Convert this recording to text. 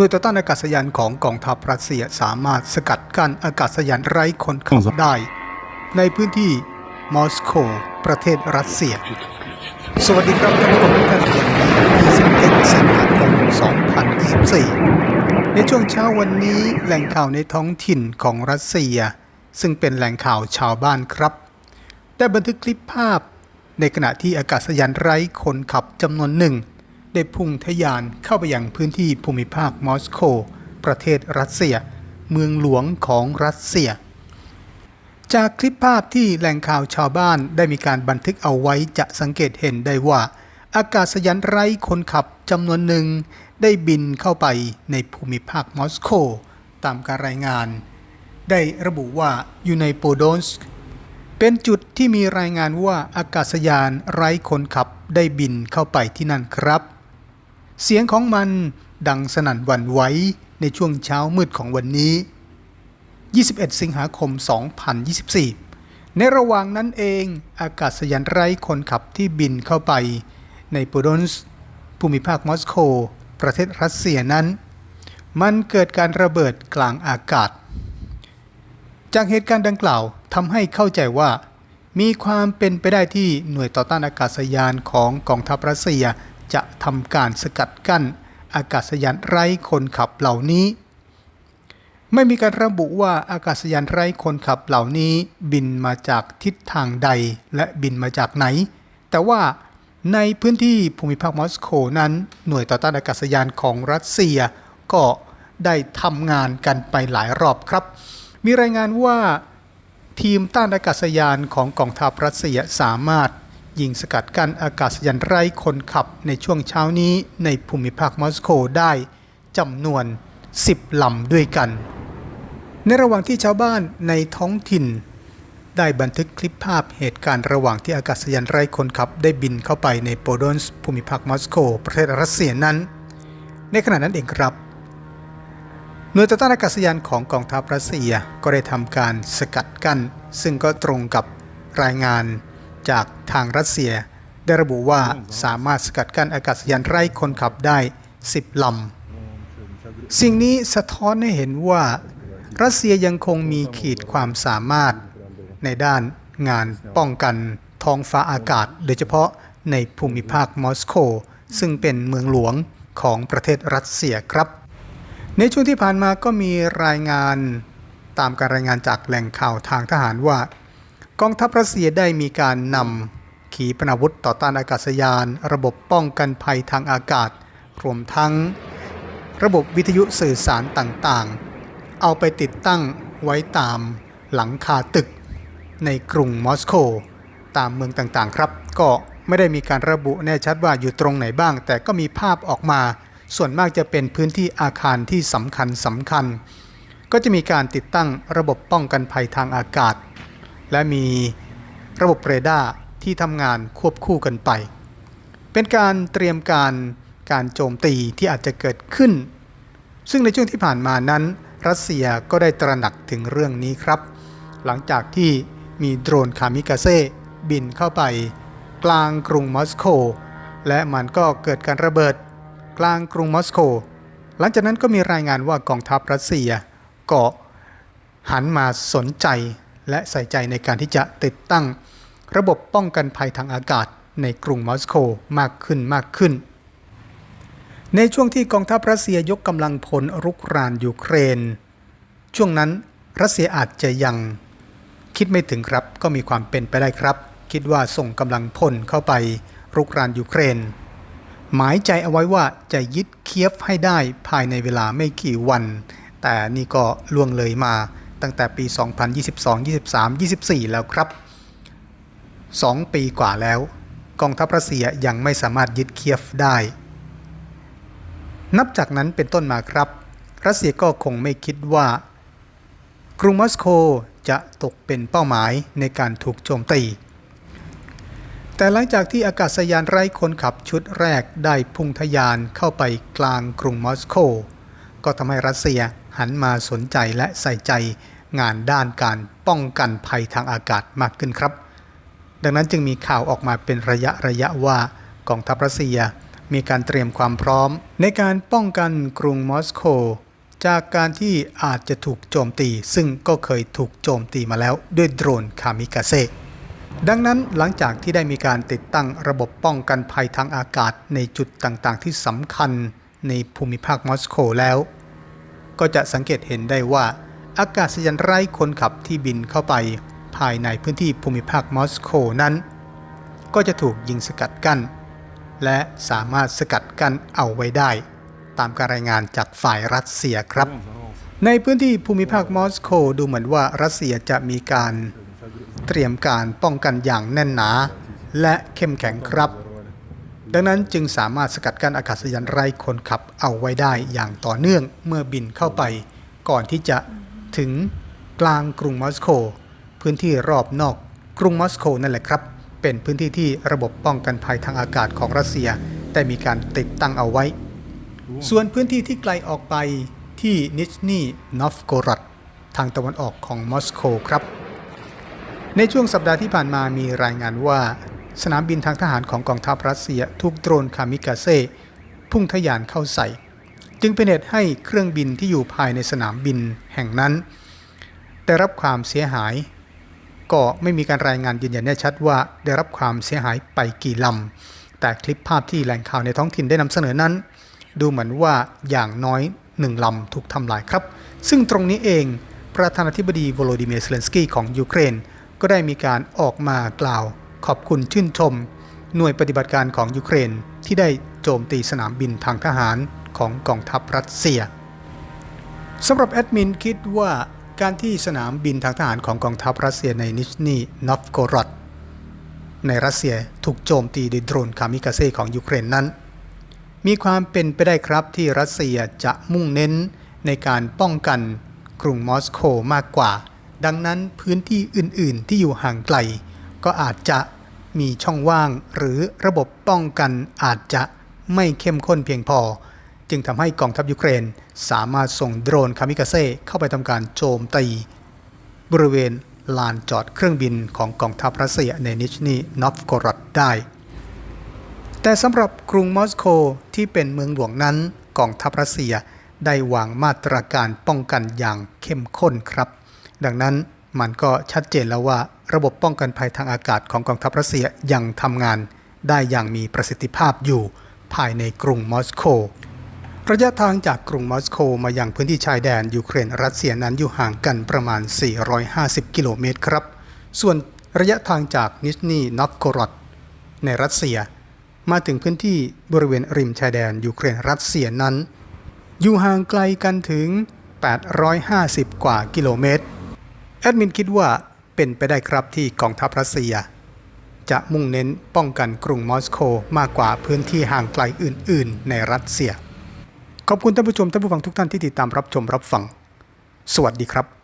น่วยต่อต้านอากาศยานของกองทัพรัสเซียสามารถสกัดกั้นอากาศยานไร้คนขับได้ ในพื้นที่มอสโกประเทศรัสเซีย สวัสดีครับท่านผู้ชมทุกท่านวันนี้ที่11สิงหาคม2024 ในช่วงเช้าวันนี้แหล่งข่าวในท้องถิ่นของรัสเซีย ซึ่งเป็นแหล่งข่าวชาวบ้านครับ ได้บันทึกคลิปภาพในขณะที่อากาศยานไร้คนขับจำนวนหนึ่ง ได้พุ่งทะยานเข้าไปยังพื้นที่ภูมิภาคมอสโก ประเทศรัสเซีย เมืองหลวงของรัสเซีย จากคลิปภาพที่แหล่งข่าวชาวบ้านได้มีการบันทึกเอาไว้จะสังเกตเห็นได้ว่า อากาศยานไร้คนขับจำนวนหนึ่งได้บินเข้าไปในภูมิภาคมอสโก ตามการรายงาน ได้ระบุว่าอยู่ในโปโดนสกเป็นจุดที่มีรายงานว่าอากาศยานไร้คนขับได้บินเข้าไปที่นั่นครับ เสียงของมันดังสนั่นหวั่นไหวในช่วงเช้ามืดของวันนี้ 21 สิงหาคม 2024 ในระหว่างนั้นเองอากาศยานไร้คนขับที่บินเข้าไป ในปโดอนส์ภูมิภาคมอสโก ประเทศรัสเซียนั้น มันเกิดการระเบิดกลางอากาศ จากเหตุการณ์ดังกล่าวทำให้เข้าใจว่ามีความเป็นไปได้ที่หน่วยต่อต้านอากาศยานของกองทัพรัสเซีย จะทำการสกัดกั้นอากาศยานไร้คนขับเหล่านี้ ไม่มีการระบุว่าอากาศยานไร้คนขับเหล่านี้บินมาจากทิศทางใดและบินมาจากไหน แต่ว่าในพื้นที่ภูมิภาคมอสโกนั้น หน่วยต่อต้านอากาศยานของรัสเซีย ก็ได้ทำงานกันไปหลายรอบครับ มีรายงานว่าทีมต้านอากาศยานของกองทัพรัสเซียสามารถ ยิงสกัดกั้นอากาศยานไร้คนขับในช่วงเช้านี้ในภูมิภาคมอสโกได้จำนวน 10 ลำด้วยกัน ในระหว่างที่ชาวบ้านในท้องถิ่น ได้บันทึกคลิปภาพเหตุการณ์ระหว่างที่อากาศยานไร้คนขับ ได้บินเข้าไปในโปโดนส์ภูมิภาคมอสโก ประเทศรัสเซียนั้น ในขณะนั้นเองครับหน่วยต่อต้านอากาศยานของกองทัพรัสเซียก็ได้ทำการสกัดกั้น ซึ่งก็ตรงกับรายงาน จากทางรัสเซีย ได้ระบุว่าสามารถสกัดกั้นอากาศยานไร้คนขับได้ 10 ลำ สิ่งนี้สะท้อนให้เห็นว่า รัสเซียยังคงมีขีดความสามารถในด้านงานป้องกันท้องฟ้าอากาศ โดยเฉพาะในภูมิภาคมอสโก ซึ่งเป็นเมืองหลวงของประเทศรัสเซียครับ ในช่วงที่ผ่านมาก็มีรายงานตามการรายงานจากแหล่งข่าวทางทหารว่า กองทัพรัสเซียได้มีการนำขีปนาวุธต่อต้านอากาศยาน ระบบป้องกันภัยทางอากาศ รวมทั้ง ระบบวิทยุสื่อสารต่างๆ เอาไปติดตั้งไว้ตามหลังคาตึก ในกรุงมอสโกตามเมืองต่างๆ ครับ ก็ไม่ได้มีการระบุแน่ชัดว่าอยู่ตรงไหนบ้าง แต่ก็มีภาพออกมา ส่วนมากจะเป็นพื้นที่อาคารที่สำคัญสำคัญ ก็จะมีการติดตั้งระบบป้องกันภัยทางอากาศ และมีระบบเรดาร์ที่ทำงานควบคู่กันไป เป็นการเตรียมการการโจมตีที่อาจจะเกิดขึ้น ซึ่งในช่วงที่ผ่านมานั้น รัสเซียก็ได้ตระหนักถึงเรื่องนี้ครับ หลังจากที่มีโดรนคามิกาเซ่บินเข้าไป กลางกรุงมอสโก และมันก็เกิดการระเบิด กลางกรุงมอสโก หลังจากนั้นก็มีรายงานว่ากองทัพรัสเซียก็หันมาสนใจ และใส่ใจในการที่จะติดตั้ง ระบบป้องกันภัยทางอากาศในกรุงมอสโกมากขึ้นมากขึ้น ในช่วงที่กองทัพรัสเซียยกกำลังพลรุกรานยูเครน ช่วงนั้นรัสเซียอาจจะยังคิดไม่ถึงครับ ก็มีความเป็นไปได้ครับ คิดว่าส่งกำลังพลเข้าไปรุกรานยูเครน หมายใจเอาไว้ว่าจะยึดเคียฟให้ได้ภายในเวลาไม่กี่วัน แต่นี่ก็ล่วงเลยมา ตั้งแต่ปี 2022 23 24 แล้วครับ 2 ปีกว่าแล้ว กองทัพรัสเซียยังไม่สามารถยึดเคียฟได้ นับจากนั้นเป็นต้นมาครับ รัสเซียก็คงไม่คิดว่า กรุงมอสโกจะตกเป็นเป้าหมายในการถูกโจมตี แต่หลังจากที่อากาศยานไร้คนขับชุดแรกได้พุ่งทะยานเข้าไปกลางกรุงมอสโก ก็ทำให้รัสเซีย หันมาสนใจและใส่ใจงานด้านการป้องกันภัยทางอากาศมากขึ้นครับ ดังนั้นจึงมีข่าวออกมาเป็นระยะระยะว่ากองทัพรัสเซียมีการเตรียมความพร้อม ในการป้องกันกรุงมอสโก จากการที่อาจจะถูกโจมตี ซึ่งก็เคยถูกโจมตีมาแล้วด้วยโดรนคามิกาเซดังนั้นหลังจากที่ได้มีการติดตั้งระบบป้องกันภัยทางอากาศในจุดต่างๆ ที่สำคัญในภูมิภาคมอสโกแล้ว ก็จะสังเกตเห็นได้ว่า อากาศยานไร้คนขับที่บินเข้าไป ภายในพื้นที่ภูมิภาคมอสโกนั้น ก็จะถูกยิงสกัดกั้น และสามารถสกัดกั้นเอาไว้ได้ ตามการรายงานจากฝ่ายรัสเซียครับ ในพื้นที่ภูมิภาคมอสโกดูเหมือนว่ารัสเซียจะมีการเตรียมการป้องกันอย่างแน่นหนา และเข้มแข็งครับ ดังนั้นจึงสามารถสกัดกั้นอากาศยานไร้คนขับเอาไว้ได้อย่างต่อเนื่องเมื่อบินเข้าไป ก่อนที่จะถึงกลางกรุงมอสโก พื้นที่รอบนอกกรุงมอสโกนั่นแหละครับ เป็นพื้นที่ที่ระบบป้องกันภัยทางอากาศของรัสเซียได้มีการติดตั้งเอาไว้ ส่วนพื้นที่ที่ไกลออกไปที่นิชนีนอฟโกรดทางตะวันออกของมอสโกครับ ในช่วงสัปดาห์ที่ผ่านมามีรายงานว่า สนามบินทางทหารของกองทัพรัสเซียถูกโดรนคามิกาเซ่พุ่งทะยานเข้าใส่ จึงเป็นเหตุให้เครื่องบินที่อยู่ภายในสนามบินแห่งนั้น ได้รับความเสียหาย ก็ไม่มีการรายงานยืนยันแน่ชัดว่าได้รับความเสียหายไปกี่ลำ แต่คลิปภาพที่แหล่งข่าวในท้องถิ่นได้นำเสนอนั้น ดูเหมือนว่าอย่างน้อยหนึ่งลำถูกทำลายครับ ซึ่งตรงนี้เองประธานาธิบดีโวโลดิเมียร์เซเลนสกี้ของยูเครน ก็ได้มีการออกมากล่าว ขอบคุณชื่นชม หน่วยปฏิบัติการของยูเครนที่ได้โจมตีสนามบินทางทหารของกองทัพรัสเซียสำหรับแอดมินคิดว่าการที่สนามบินทางทหารของกองทัพรัสเซียในนิชนีนอฟโกรดในรัสเซียถูกโจมตีโดยโดรนคามิกาเซ่ของยูเครนนั้น มีความเป็นไปได้ครับที่รัสเซียจะมุ่งเน้นในการป้องกันกรุงมอสโกมากกว่า ดังนั้นพื้นที่อื่น ๆ ที่อยู่ห่างไกล ก็อาจจะมีช่องว่าง หรือระบบป้องกันอาจจะไม่เข้มข้นเพียงพอ จึงทำให้กองทัพยูเครน สามารถส่งโดรนคามิกาเซ่เข้าไปทำการโจมตี บริเวณลานจอดเครื่องบินของกองทัพรัสเซียในนิชนีนอฟโกรดได้ แต่สำหรับกรุงมอสโกที่เป็นเมืองหลวงนั้นกองทัพรัสเซียได้วางมาตรการป้องกันอย่างเข้มข้นครับ ดังนั้นมันก็ชัดเจนแล้วว่า ระบบป้องกันภัยทางอากาศของกองทัพรัสเซียยังทำงานได้อย่างมีประสิทธิภาพอยู่ภายในกรุงมอสโก ระยะทางจากกรุงมอสโกมายังพื้นที่ชายแดนยูเครนรัสเซียนั้นอยู่ห่างกันประมาณ 450 กิโลเมตรครับ ส่วนระยะทางจากนิชนีนอฟโกรดในรัสเซีย มาถึงพื้นที่บริเวณริมชายแดนยูเครนรัสเซียนั้น อยู่ห่างไกลกันถึง 850 กว่ากิโลเมตร แอดมินคิดว่า เป็นไปได้ครับที่กองทัพรัสเซีย จะมุ่งเน้นป้องกันกรุงมอสโกมากกว่าพื้นที่ห่างไกลอื่น ๆ ในรัสเซีย ขอบคุณท่านผู้ชมท่านผู้ฟังทุกท่านที่ติดตามรับชมรับฟัง สวัสดีครับ